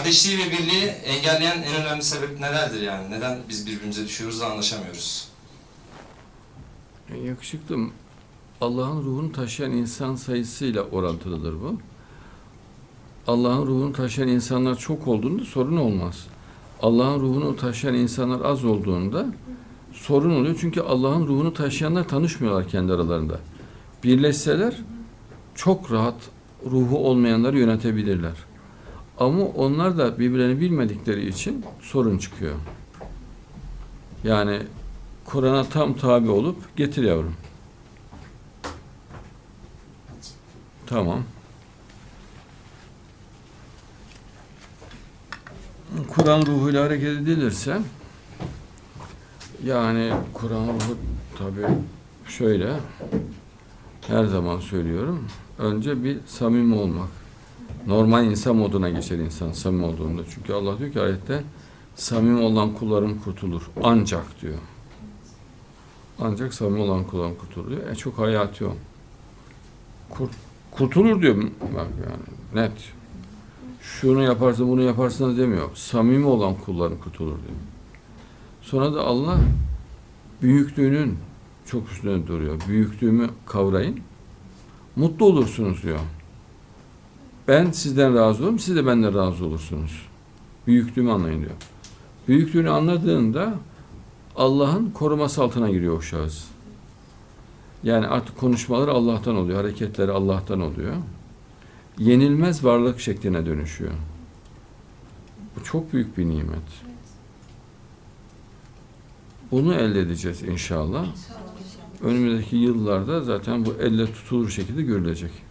Kardeşliği ve birliği engelleyen en önemli sebep nelerdir yani? Neden biz birbirimize düşüyoruz da anlaşamıyoruz? E, Yakışıklım, Allah'ın ruhunu taşıyan insan sayısıyla orantılıdır bu. Allah'ın ruhunu taşıyan insanlar çok olduğunda sorun olmaz. Allah'ın ruhunu taşıyan insanlar az olduğunda sorun oluyor. Çünkü Allah'ın ruhunu taşıyanlar tanışmıyorlar kendi aralarında. Birleşseler çok rahat ruhu olmayanları yönetebilirler. Ama onlar da birbirlerini bilmedikleri için sorun çıkıyor. Yani Kur'an'a tam tabi olup getir yavrum. Tamam. Kur'an ruhuyla hareket edilirse yani Kur'an ruhu tabi şöyle her zaman söylüyorum. Önce bir samimi olmak. Normal insan moduna geçer insan samimi olduğunda. Çünkü Allah diyor ki ayette samimi olan kullarım kurtulur. Ancak diyor. Ancak samimi olan kullarım kurtulur diyor. E çok hayati o. Kurt, kurtulur diyor. Bak yani net. Şunu yaparsın bunu yaparsın demiyor. Samimi olan kulların kurtulur diyor. Sonra da Allah büyüklüğünün çok üstüne duruyor. Büyüklüğümü kavrayın. Mutlu olursunuz diyor. Ben sizden razı olurum, siz de benden razı olursunuz. Büyüklüğümü anlayın diyor. Büyüklüğünü anladığında Allah'ın koruması altına giriyor o şahıs. Yani artık konuşmaları Allah'tan oluyor, hareketleri Allah'tan oluyor. Yenilmez varlık şekline dönüşüyor. Bu çok büyük bir nimet. Bunu elde edeceğiz inşallah. Önümüzdeki yıllarda zaten bu elle tutulur şekilde görülecek.